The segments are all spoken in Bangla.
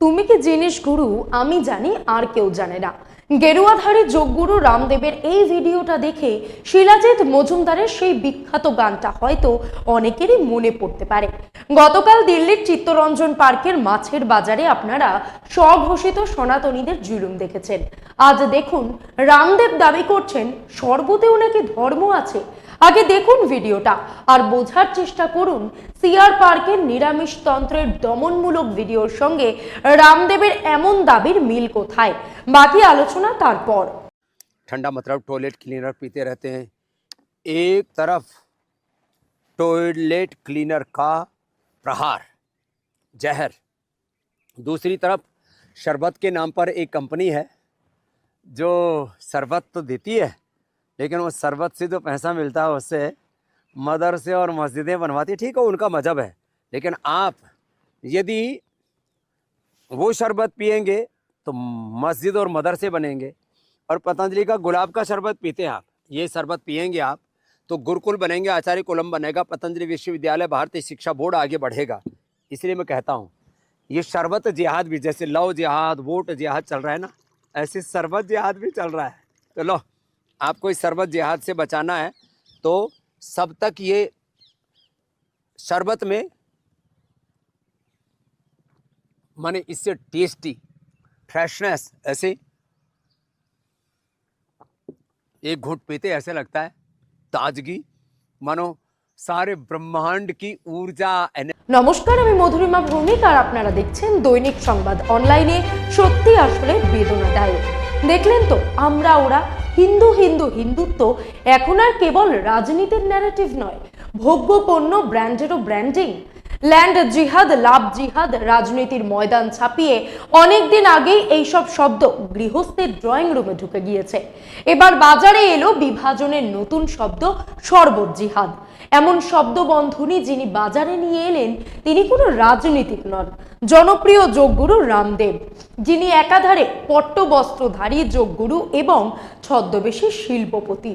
তুমি কি জিনিস গুরু? আমি জানি, আর কেউ জানে না। গেরুয়াধারী যোগগুরু রামদেবের এই ভিডিওটা দেখে শিলাজিৎ মজুমদারের সেই বিখ্যাত গানটা হয়তো অনেকেরই মনে পড়তে পারে। গতকাল দিল্লির চিত্তরঞ্জন পার্কের মাছের বাজারে আপনারা স্বঘোষিত সনাতনীদের জুলুম দেখেছেন। আজ দেখুন, রামদেব দাবি করছেন সর্বতেও নাকি ধর্ম আছে আগে দেখুন ভিডিওটা আর বোঝার চেষ্টা করুন সিআর পার্কের নিরামিষতন্ত্রের দমনমূলক ভিডিওর সঙ্গে রামদেবের এমন দাবির মিল কোথায় বাকি আলোচনা তারপর ठंडा मतलब टॉयलेट क्लीनर पीते रहते हैं एक तरफ टॉयलेट क्लीनर का प्रहार जहर दूसरी तरफ शरबत के नाम पर एक कंपनी है जो शरबत तो देती है लेकिन वो शरबत से जो पैसा मिलता है, उससे मदरसे और मस्जिदें बनवाती ठीक है, उनका मज़हब है। लेकिन आप यदि वो शरबत पियेंगे तो मस्जिद और मदरसे बनेंगे। और पतंजलि का गुलाब का शरबत पीते हैं आप, ये शरबत पियेंगे आप तो गुरुकुल बनेंगे, आचार्य कुलम बनेगा, पतंजलि विश्वविद्यालय, भारतीय शिक्षा बोर्ड आगे बढ़ेगा। इसलिए मैं कहता हूँ, ये शरबत जिहाद भी, जैसे लव जिहाद, वोट जिहाद चल रहा है ना, ऐसे शरबत जिहाद भी चल रहा है। तो लो। आपको इस शरबत जिहाद से बचाना है तो सब तक ये शरबत में माने इससे टेस्टी फ्रेशनेस ऐसे एक घूंट पीते ऐसे लगता है ताजगी मानो सारे ब्रह्मांड की ऊर्जा एने- নমস্কার আমি মধুরিমা ভৌমিক আর আপনারা দেখছেন দৈনিক সংবাদ অনলাইনে সত্যি আসলে বেদনাদায়ক দেখলেন তো আমরা ওরা হিন্দু হিন্দু, হিন্দুত্ব এখন আর কেবল রাজনীতির ন্যারেটিভ নয়, ভোগ্য পণ্য ব্র্যান্ডেরও ব্র্যান্ডিং ল্যান্ড জিহাদ লাভ জিহাদ রাজনীতির ময়দান ছাপিয়ে অনেকদিন আগেই এইসব শব্দ গৃহস্থের ড্রয়িং রুমে ঢুকে গিয়েছে। এবার বাজারে এলো বিভাজনের নতুন শব্দ সর্বজিহাদ জিহাদ এমন শব্দবন্ধনী যিনি বাজারে নিয়ে এলেন, তিনি কোনো রাজনীতিক নন। জনপ্রিয় যোগগুরু রামদেব, যিনি একাধারে পট্টবস্ত্রধারী যোগগুরু এবং ছদ্মবেশী শিল্পপতি।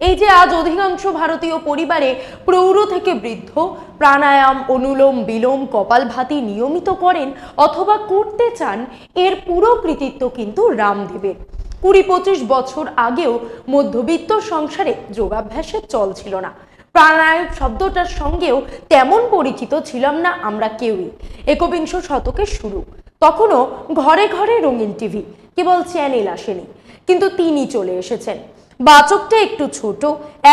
এই যে আজ অধিকাংশ ভারতীয় পরিবারে প্রৌঢ় থেকে বৃদ্ধ, প্রাণায়াম, অনুলোম, বিলোম, কপালভাতি নিয়মিত করেন অথবা করতে চান, এর পুরো কৃতিত্ব কিন্তু রামদেবের। কুড়ি পঁচিশ বছর আগেও মধ্যবিত্ত সংসারে যোগাভ্যাসের চল ছিল না। প্রাণায়াম শব্দটার সঙ্গেও তেমন পরিচিত ছিলাম না আমরা কেউই। একবিংশ শতকের শুরু। তখনও ঘরে ঘরে রঙিন টিভি, কেবল চ্যানেল আসেনি। কিন্তু তিনি চলে এসেছেন। বাচকটা একটু ছোট,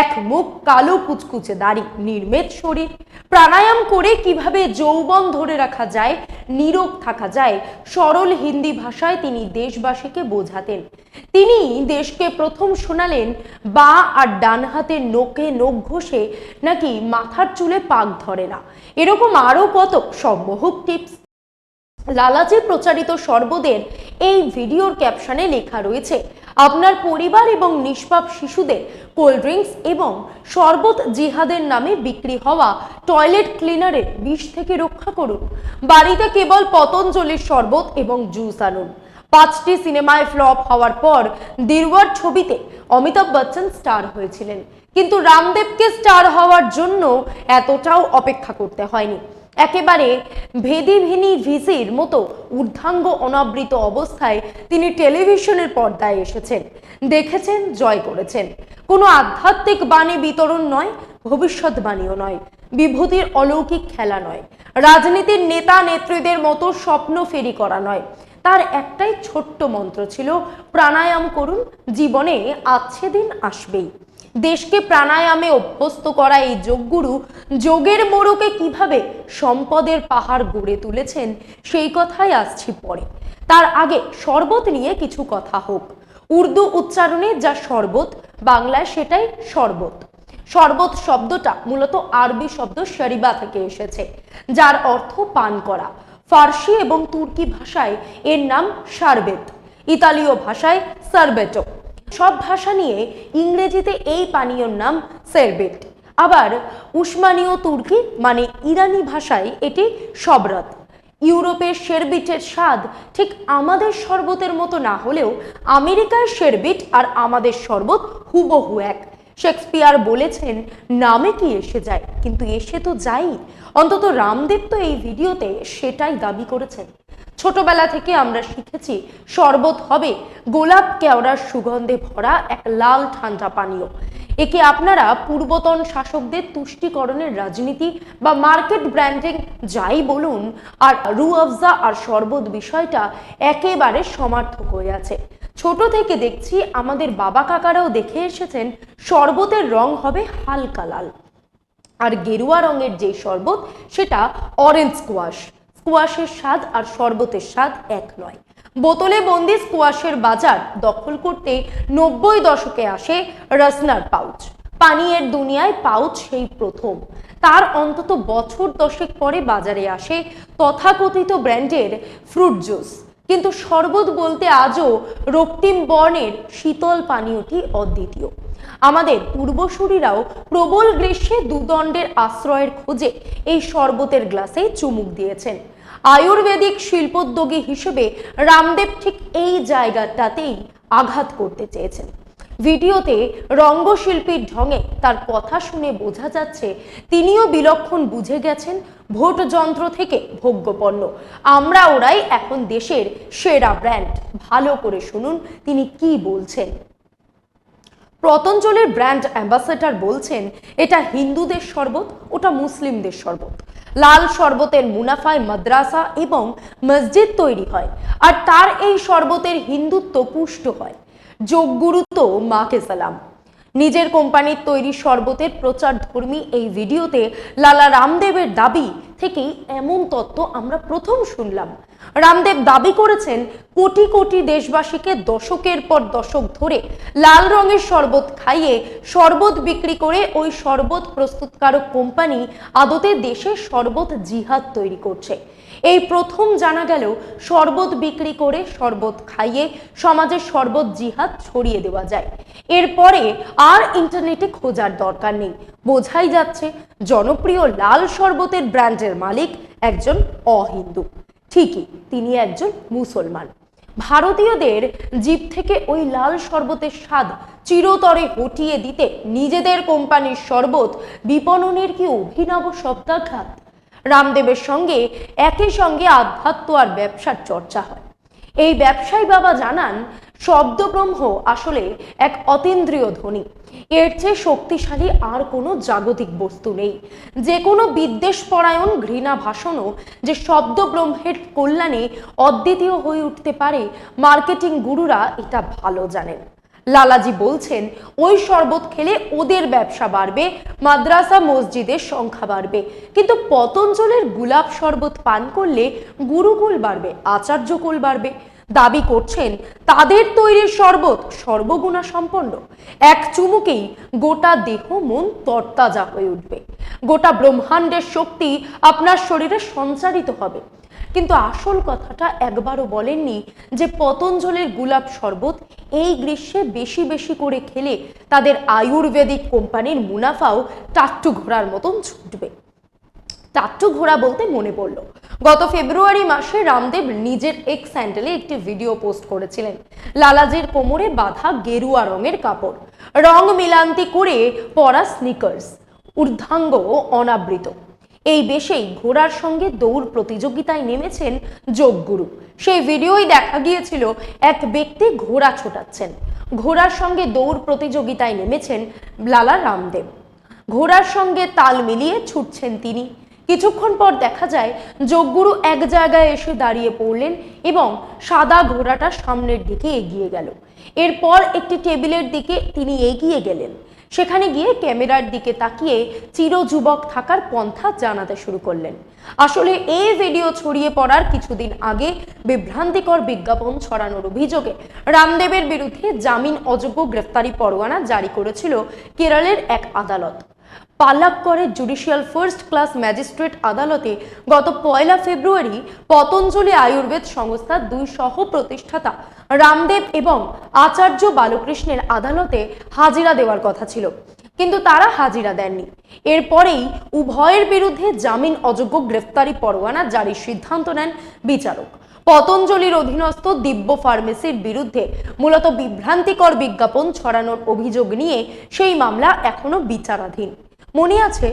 এক মুখ কালো কুচকুচে দাড়ি, নির্মেদ শরীর। প্রাণায়াম করে কীভাবে যৌবন ধরে রাখা যায় নীরব থাকা যায়, সরল হিন্দি ভাষায় তিনি দেশবাসীকে বোঝাতেন। তিনি দেশকে প্রথম শোনালেন, বা আর ডান হাতের নোকে নখ ঘষে নাকি মাথার চুলে পাক ধরে না। এরকম আরও কত সম্মোহক টিপস। লালাজি প্রচারিত সর্বদের এই ভিডিওর ক্যাপশনে লেখা রয়েছে আপনার পরিবার এবং নিষ্পাপ শিশুদের কোল্ড ড্রিঙ্কস এবং শরবত জিহাদের নামে বিক্রি হওয়া টয়লেট ক্লিনারের বিষ থেকে রক্ষা করুন। বাড়িতে কেবল পতঞ্জলির শরবত এবং জুস আনুন। পাঁচটি সিনেমায় ফ্লপ হওয়ার পর দিরওয়ার ছবিতে অমিতাভ বচ্চন স্টার হয়েছিলেন। কিন্তু রামদেবকে স্টার হওয়ার জন্য এতটাও অপেক্ষা করতে হয়নি। একেবারে ভেদিভিনি ভিসির মতো ঊর্ধ্বাঙ্গ অনাবৃত অবস্থায় তিনি টেলিভিশনের পর্দায় এসেছেন, দেখেছেন, জয় করেছেন। কোনো আধ্যাত্মিক বাণী বিতরণ নয়, ভবিষ্যৎবাণীও নয়। বিভূতির অলৌকিক খেলা নয়। রাজনীতির নেতা নেত্রীদের মতো স্বপ্ন ফেরি করা নয়। তার একটাই ছোট্ট মন্ত্র ছিল, প্রাণায়াম করুন, জীবনে আছে দিন আসবেই। দেশকে প্রাণায়ামে অভ্যস্ত করা এই যোগগুরু যোগের মোড়কে কীভাবে সম্পদের পাহাড় গড়ে তুলেছেন, সেই কথাই আসছি পরে। তার আগে শরবত নিয়ে কিছু কথা হোক। উর্দু উচ্চারণে যা শরবত, বাংলায় সেটাই শরবত। শরবত শব্দটা মূলত আরবি শব্দ শরিবা থেকে এসেছে, যার অর্থ পান করা। ফার্সি এবং তুর্কি ভাষায় এর নাম শারবেত ইতালীয় ভাষায় সারবেটো। সব ভাষা নিয়ে ইংরেজিতে এই পানীয়র নাম সেরবেট। আবার উসমানীয় তুর্কি মানে ইরানি ভাষায় এটি সবরত। ইউরোপের শেরবিটের স্বাদ ঠিক আমাদের শরবতের মতো না হলেও আমেরিকার শেরবিট আর আমাদের শরবত হুবহু এক। শেক্সপিয়ার বলেছেন, নামে কি এসে যায়? কিন্তু এসে তো যাই অন্তত রামদেব তো এই ভিডিওতে সেটাই দাবি করেছেন। ছোটবেলা থেকে আমরা শিখেছি, শরবত হবে গোলাপ কেওড়ার সুগন্ধে ভরা এক লাল ঠান্ডা পানীয়। একে আপনারা পূর্বতন শাসকদের তুষ্টিকরণের রাজনীতি বা মার্কেট ব্র্যান্ডিং যাই বলুন, আর রু আফজা আর শরবত বিষয়টা একেবারে সমার্থক হয়ে আছে। ছোট থেকে দেখছি আমাদের বাবা কাকারাও দেখে এসেছেন, শরবতের রং হবে হালকা লাল। আর গেরুয়া রঙের যে শরবত, সেটা অরেঞ্জ স্কোয়াশ স্কোয়াশের স্বাদ আর শরবতের স্বাদ এক নয়। বোতলে বন্দি স্কোয়াশের বাজার দখল করতে নব্বই দশকে আসে রসনার পাউচ। পানীয়ের দুনিয়ায় পাউচ সেই প্রথম। তার অন্তত বছর দশেক পরে বাজারে আসে তথাকথিত ব্র্যান্ডের ফ্রুট জুস। কিন্তু শরবত বলতে আজও রক্তিম বর্ণের শীতল পানীয়টি অদ্বিতীয়। আমাদের পূর্বসূরিরাও প্রবল গ্রীষ্মে দুদণ্ডের আশ্রয়ের খোঁজে এই শরবতের গ্লাসে চুমুক দিয়েছেন। আয়ুর্বেদিক শিল্পোদ্যোগী হিসেবে রামদেব ঠিক এই জায়গাটাতেই আঘাত করতে চেয়েছেন। ভিডিওতে রঙ্গশিল্পীর ঢঙে তার কথা শুনে বোঝা যাচ্ছে, তিনিও বিলক্ষণ বুঝে গেছেন ভোট যন্ত্র থেকে ভোগ্যপণ্য। আমরা ওরাই এখন দেশের সেরা ব্র্যান্ড। ভালো করে শুনুন তিনি কি বলছেন। পতঞ্জলির ব্র্যান্ড অ্যাম্বাসেডর বলছেন, এটা হিন্দুদের শরবত, ওটা মুসলিমদের শরবত। লাল শরবতের মুনাফায় মাদ্রাসা এবং মসজিদ তৈরি হয়, আর তার এই শরবতের হিন্দুত্ব পুষ্ট হয়। যোগগুরু তো মাকে সালাম। নিজের কোম্পানির তৈরি শরবতের প্রচার ধর্মী এই ভিডিওতে লালা রামদেবের দাবি থেকেই এমন তত্ত্ব আমরা প্রথম শুনলাম। রামদেব দাবি করেছেন, কোটি কোটি দেশবাসীকে দশকের পর দশক ধরে লাল রঙের শরবত খাইয়ে শরবত বিক্রি করে ওই শরবত প্রস্তুতকারক কোম্পানি আদতে দেশে শরবত জিহাদ তৈরি করছে। এই প্রথম জানা গেল শরবত বিক্রি করে শরবত খাইয়ে সমাজের শরবত জিহাদ ছড়িয়ে দেওয়া যায়। এরপরে আর ইন্টারনেটে খোঁজার দরকার নেই। বোঝাই যাচ্ছে জনপ্রিয় লাল শরবতের ব্র্যান্ডের মালিক একজন অহিন্দু। ঠিকই, তিনি একজন মুসলমান। ভারতীয়দের জীব থেকে ওই লাল শরবতের স্বাদ চিরতরে হটিয়ে দিতে নিজেদের কোম্পানির শরবত বিপণনের কি অভিনব শব্দাঘাত রামদেবের সঙ্গে একই সঙ্গে আধ্যাত্ম আর ব্যবসার চর্চা হয়। এই ব্যবসায়ী বাবা জানান, শব্দব্রহ্ম আসলে এক অতীন্দ্রিয় ধ্বনি। এর চেয়ে শক্তিশালী আর কোনো জাগতিক বস্তু নেই। যে কোনো বিদ্বেষ পরায়ণ ঘৃণা ভাষণও যে শব্দব্রহ্মের কল্যাণে অদ্বিতীয় হয়ে উঠতে পারে, মার্কেটিং গুরুরা এটা ভালো জানেন। লালাজি বলছেন, ওই শরবত খেলে ওদের ব্যবসা বাড়বে, মাদ্রাসা মসজিদের সংখ্যা বাড়বে। কিন্তু পতঞ্জলের গুলাব শরবত পান করলে গুরুকুল বাড়বে আচার্যকুল বাড়বে। দাবি করছেন, তাদের তৈরি শরবত সর্বগুণা সম্পন্ন। এক চুমুকেই গোটা দেহ, মন তরতাজা হয়ে উঠবে। গোটা ব্রহ্মাণ্ডের শক্তি আপনার শরীরে সঞ্চারিত হবে। কিন্তু আসল কথাটা একবারও বলেননি যে পতঞ্জলির গোলাপ শরবত এই গ্রীষ্মে বেশি বেশি করে খেলে তাদের আয়ুর্বেদিক কোম্পানির মুনাফাও টাট্টু ঘোড়ার মতন ছুটবে। টাট্টু ঘোড়া বলতে মনে পড়ল। গত ফেব্রুয়ারি মাসে রামদেব নিজের এক স্যান্ডেলে একটি ভিডিও পোস্ট করেছিলেন। লালাজির কোমরে বাঁধা গেরুয়া রঙের কাপড়। রং মিলান্তি করে পরা স্নিকার্স ঊর্ধ্বাঙ্গ অনাবৃত। এই বেশেই ঘোড়ার সঙ্গে দৌড় প্রতিযোগিতায় নেমেছেন যোগগুরু। সেই ভিডিওই দেখা গিয়েছিল, এক ব্যক্তি ঘোড়া ছোটাচ্ছেন। ঘোড়ার সঙ্গে দৌড় প্রতিযোগিতায় নেমেছেন লালা রামদেব। ঘোড়ার সঙ্গে তাল মিলিয়ে ছুটছেন তিনি। কিছুক্ষণ পর দেখা যায়, যোগগুরু এক জায়গায় এসে দাঁড়িয়ে পড়লেন এবং সাদা ঘোড়াটা সামনের দিকে এগিয়ে গেল। এরপর একটি টেবিলের দিকে তিনি এগিয়ে গেলেন। সেখানে গিয়ে ক্যামেরার দিকে তাকিয়ে চিরযুবক থাকার পন্থা জানাতে শুরু করলেন। আসলে এই ভিডিও ছড়িয়ে পড়ার কিছুদিন আগে বিভ্রান্তিকর বিজ্ঞাপন ছড়ানোর অভিযোগে রামদেবের বিরুদ্ধে জামিন অযোগ্য গ্রেফতারি পরোয়ানা জারি করেছিল কেরলের এক আদালত। পালাক্করের জুডিশিয়াল ফার্স্ট ক্লাস ম্যাজিস্ট্রেট আদালতে গত পয়লা ফেব্রুয়ারি পতঞ্জলি আয়ুর্বেদ সংস্থার দুই সহ প্রতিষ্ঠাতা রামদেব এবং আচার্য বালকৃষ্ণের আদালতে হাজিরা দেওয়ার কথা ছিল। কিন্তু তারা হাজিরা দেননি। এরপরেই উভয়ের বিরুদ্ধে জামিন অযোগ্য গ্রেফতারি পরোয়ানা জারির সিদ্ধান্ত নেন বিচারক। পতঞ্জলির অধীনস্থ দিব্য ফার্মেসির বিরুদ্ধে মূলত বিভ্রান্তিকর বিজ্ঞাপন ছড়ানোর অভিযোগ নিয়ে সেই মামলা এখনও বিচারাধীন। মনে আছে,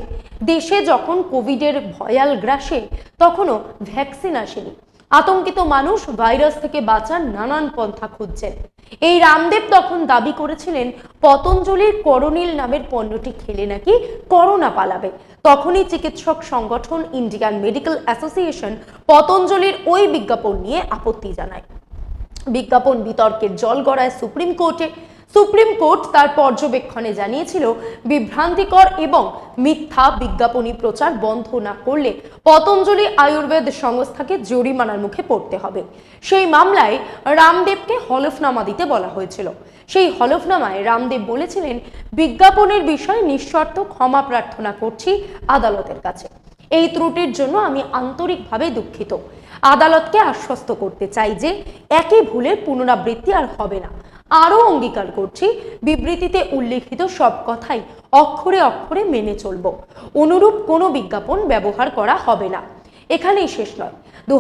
দেশে যখন কোভিডের ভয়াল গ্রাসে, তখনও ভ্যাকসিন আসেনি। আতঙ্কিত মানুষ ভাইরাস থেকে বাঁচার নানান পন্থা খুঁজছেন। এই রামদেব তখন দাবি করেছিলেন, পতঞ্জলির করণিল নামের পণ্যটি খেলে নাকি করোনা পালাবে। তখনই চিকিৎসক সংগঠন ইন্ডিয়ান মেডিকেল অ্যাসোসিয়েশন পতঞ্জলির ওই বিজ্ঞাপন নিয়ে আপত্তি জানায়। বিজ্ঞাপন বিতর্কের জল গড়ায় সুপ্রিম কোর্টে সুপ্রিম কোর্ট তার পর্যবেক্ষণে জানিয়েছিল, বিভ্রান্তিকর এবং মিথ্যা বিজ্ঞাপনী প্রচার বন্ধ না করলে পতঞ্জলি আয়ুর্বেদ সংস্থাকে জরিমানার মুখে পড়তে হবে। সেই মামলায় রামদেবকে হলফনামা দিতে বলা হয়েছিল। সেই হলফনামায় রামদেব বলেছিলেন, বিজ্ঞাপনের বিষয়ে নিঃশর্ত ক্ষমা প্রার্থনা করছি আদালতের কাছে। এই ত্রুটির জন্য আমি আন্তরিকভাবে দুঃখিত। আদালতকে আশ্বস্ত করতে চাই যে, একই ভুলের পুনরাবৃত্তি আর হবে না। আরও অঙ্গীকার করছি, বিবৃতিতে উল্লেখিত সব কথাই অক্ষরে অক্ষরে মেনে চলব। অনুরূপ কোনো বিজ্ঞাপন ব্যবহার করা হবে না। এখানেই শেষ নয়। দু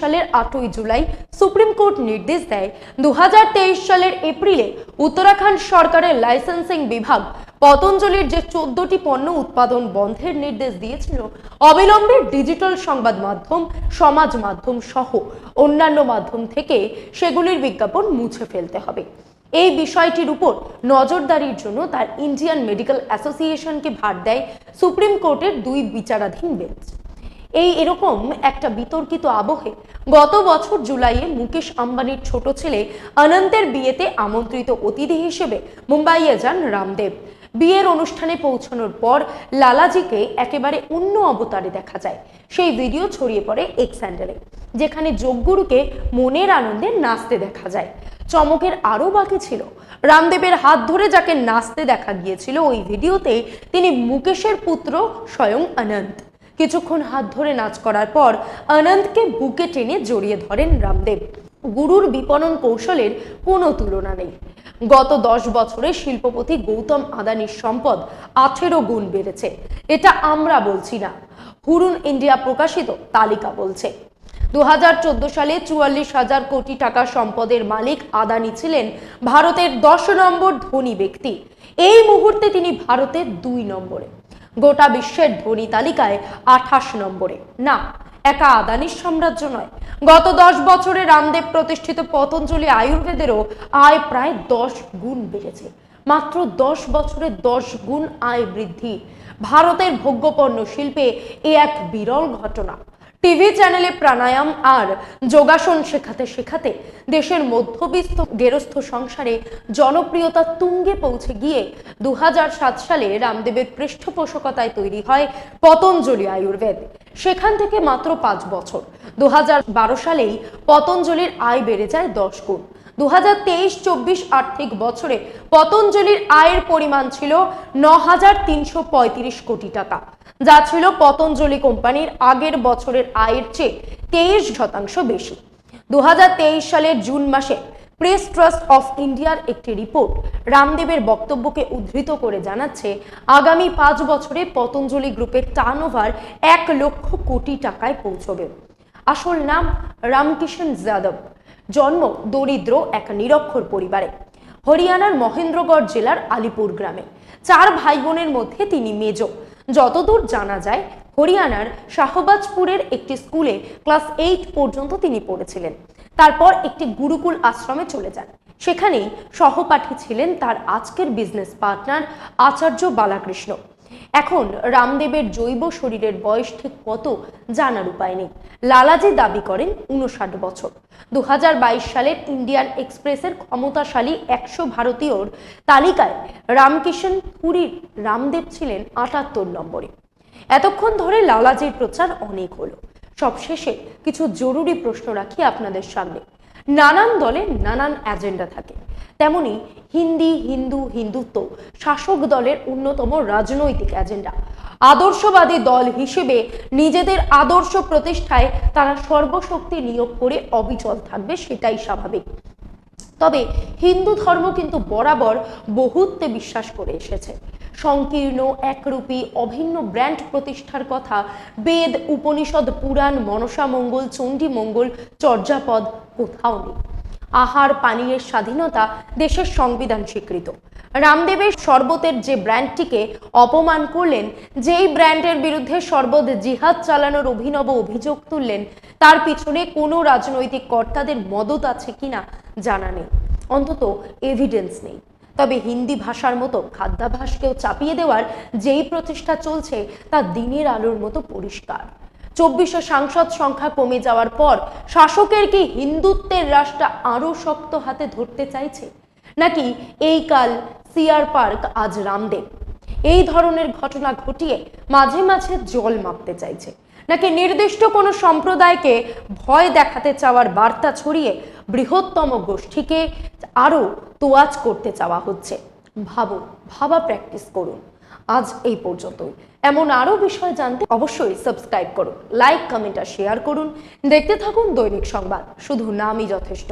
সালের আটই জুলাই সুপ্রিম কোর্ট নির্দেশ দেয় দু হাজার তেইশ সালের এপ্রিলে উত্তরাখণ্ড সরকারের লাইসেন্সিং বিভাগ পতঞ্জলির যে চোদ্দটি পণ্য উৎপাদন বন্ধের নির্দেশ দিয়েছিল, অবিলম্বে ডিজিটাল সংবাদ মাধ্যম, সমাজ মাধ্যম সহ অন্যান্য মাধ্যম থেকে সেগুলির বিজ্ঞাপন মুছে ফেলতে হবে। এই বিষয়টির উপর নজরদারির জন্য তার ইন্ডিয়ান মেডিকেল অ্যাসোসিয়েশনকে ভার দেয় সুপ্রিম কোর্টের দুই বিচারাধীন বেঞ্চ। এই এরকম একটা বিতর্কিত আবহে গত বছর জুলাইয়ে মুকেশ আম্বানির ছোট ছেলে অনন্তের বিয়েতে আমন্ত্রিত অতিথি হিসেবে মুম্বাইয়ে যান রামদেব। বিয়ের অনুষ্ঠানে পৌঁছানোর পর লালাজিকে একেবারে অন্য অবতারে দেখা যায়। সেই ভিডিও ছড়িয়ে পড়ে এক্স স্যান্ডেলে যেখানে যোগগুরুকে মনের আনন্দে নাচতে দেখা যায়। চমকের আরও বাকি ছিল। রামদেবের হাত ধরে যাকে নাচতে দেখা গিয়েছিল ওই ভিডিওতে তিনি মুকেশের পুত্র স্বয়ং অনন্ত। কিছুক্ষণ হাত ধরে নাচ করার পর অনন্তকে বুকে টেনে জড়িয়ে ধরেন রামদেব। গুরুর বিপণন কৌশলের কোনো তুলনা নেই। গত দশ বছরে শিল্পপতি গৌতম আদানির সম্পদ আঠেরো গুণ বেড়েছে। এটা আমরা বলছি না। হুরুন ইন্ডিয়া প্রকাশিত তালিকা বলছে। দু হাজার চোদ্দ সালে চুয়াল্লিশ হাজার কোটি টাকা সম্পদের মালিক আদানি ছিলেন ভারতের দশ নম্বর ধনী ব্যক্তি। এই মুহূর্তে তিনি ভারতের দুই নম্বরে। গোটা বিশ্বের ধনী তালিকায় আঠাশ নম্বরে। না একা আদানির সাম্রাজ্য নয়। গত দশ বছরে রামদেব প্রতিষ্ঠিত পতঞ্জলি আয়ুর্বেদেরও আয় প্রায় দশ গুণ বেড়েছে। মাত্র দশ বছরে দশ গুণ আয় বৃদ্ধি। ভারতের ভোগ্যপণ্য শিল্পে এ এক বিরল ঘটনা। টিভি চ্যানেলে প্রাণায়াম আর যোগাসন শেখাতে শেখাতে দেশের মধ্যবিত্ত গেরস্থ সংসারে জনপ্রিয়তা তুঙ্গে পৌঁছে গিয়ে দুহাজার সাত সালে রামদেবের পৃষ্ঠপোষকতায় তৈরি হয় পতঞ্জলি আয়ুর্বেদ। সেখান থেকে মাত্র পাঁচ বছর। দু সালেই পতঞ্জলির আয় বেড়ে যায় দশ গুণ। দু হাজার তেইশ চব্বিশ আর্থিক বছরে পতঞ্জলির আয়ের পরিমাণ ছিল ন হাজার তিনশো পঁয়ত্রিশ কোটি টাকা, যা ছিল পতঞ্জলি কোম্পানির আগের বছরের আয়ের চেয়ে তেইশ শতাংশ বেশি। দু হাজার তেইশ সালের জুন মাসে প্রেস ট্রাস্ট অফ ইন্ডিয়ার একটি রিপোর্ট। রামদেবের বক্তব্যকে উদ্ধৃত করে জানাচ্ছে, আগামী পাঁচ বছরে পতঞ্জলি গ্রুপের টার্নওভার এক লক্ষ কোটি টাকায় পৌঁছবে। আসল নাম রামকিষণ যাদব। জন্ম দরিদ্র এক নিরক্ষর পরিবারে। হরিয়ানার মহেন্দ্রগড় জেলার আলিপুর গ্রামে। চার ভাই বোনের মধ্যে তিনি মেজ। যতদূর জানা যায়, হরিয়ানার শাহবাজপুরের একটি স্কুলে ক্লাস এইট পর্যন্ত তিনি পড়েছিলেন। তারপর একটি গুরুকুল আশ্রমে চলে যান। সেখানেই সহপাঠী ছিলেন তার আজকের বিজনেস পার্টনার আচার্য বালাকৃষ্ণ। এখন রামদেবের জৈব শরীরের বয়স ঠিক কত জানার উপায় নেই। লালাজি দাবি করেন উনষাট বছর। দু সালের ইন্ডিয়ান এক্সপ্রেসের ক্ষমতাশালী একশো ভারতীয়র তালিকায় রামকিষণ পুরীর রামদেব ছিলেন আটাত্তর নম্বরে। এতক্ষণ ধরে লালাজির প্রচার অনেক হলো। সবশেষে কিছু জরুরি প্রশ্ন রাখি আপনাদের সামনে। নানান দলের নানান এজেন্ডা থাকে। তেমনি হিন্দি, হিন্দু, হিন্দুত্ব শাসক দলের অন্যতম রাজনৈতিক এজেন্ডা আদর্শবাদী দল হিসেবে নিজেদের আদর্শ প্রতিষ্ঠায় তারা সর্বশক্তি নিয়োগ করে অবিচল থাকবে সেটাই স্বাভাবিক। তবে হিন্দু ধর্ম কিন্তু বরাবর বহুত্বে বিশ্বাস করে এসেছে। সংকীর্ণ, একরূপী, অভিন্ন ব্র্যান্ড প্রতিষ্ঠার কথা বেদ, উপনিষদ, পুরাণ, মনসা মঙ্গল, চণ্ডী মঙ্গল, চর্যাপদ কোথাও নেই। আহার, পানীয়ের স্বাধীনতা দেশের সংবিধান স্বীকৃত। রামদেবের শরবতের যে ব্র্যান্ডটিকে অপমান করলেন, যেই ব্র্যান্ডের বিরুদ্ধে শরবত জিহাদ চালানোর অভিনব অভিযোগ তুললেন, তার পিছনে কোনো রাজনৈতিক কর্তাদের মদত আছে কিনা জানা নেই। অন্তত এভিডেন্স নেই। তবে হিন্দি ভাষার মতো খাদ্যাভাসকেও চাপিয়ে দেওয়ার যেই প্রচেষ্টা চলছে, তা দিনের আলোর মতো পরিষ্কার। চব্বিশে সাংসদ সংখ্যা কমে যাওয়ার পর শাসকের কি হিন্দুত্বের রাশটা আরও শক্ত হাতে ধরতে চাইছে? নাকি এই কাল সিআর পার্ক আজ রামদেব? এই ধরনের ঘটনা ঘটিয়ে মাঝে মাঝে জল মাপতে চাইছে। নাকি নির্দিষ্ট কোনো সম্প্রদায়কে ভয় দেখাতে চাওয়ার বার্তা ছড়িয়ে বৃহত্তম গোষ্ঠীকে আরও তোয়াজ করতে চাওয়া হচ্ছে? ভাবো, ভাবা প্র্যাকটিস করুন। আজ এই পর্যন্তই। এমন আরও বিষয় জানতে অবশ্যই সাবস্ক্রাইব করুন লাইক কমেন্ট আর শেয়ার করুন। দেখতে থাকুন দৈনিক সংবাদ। শুধু নামই যথেষ্ট।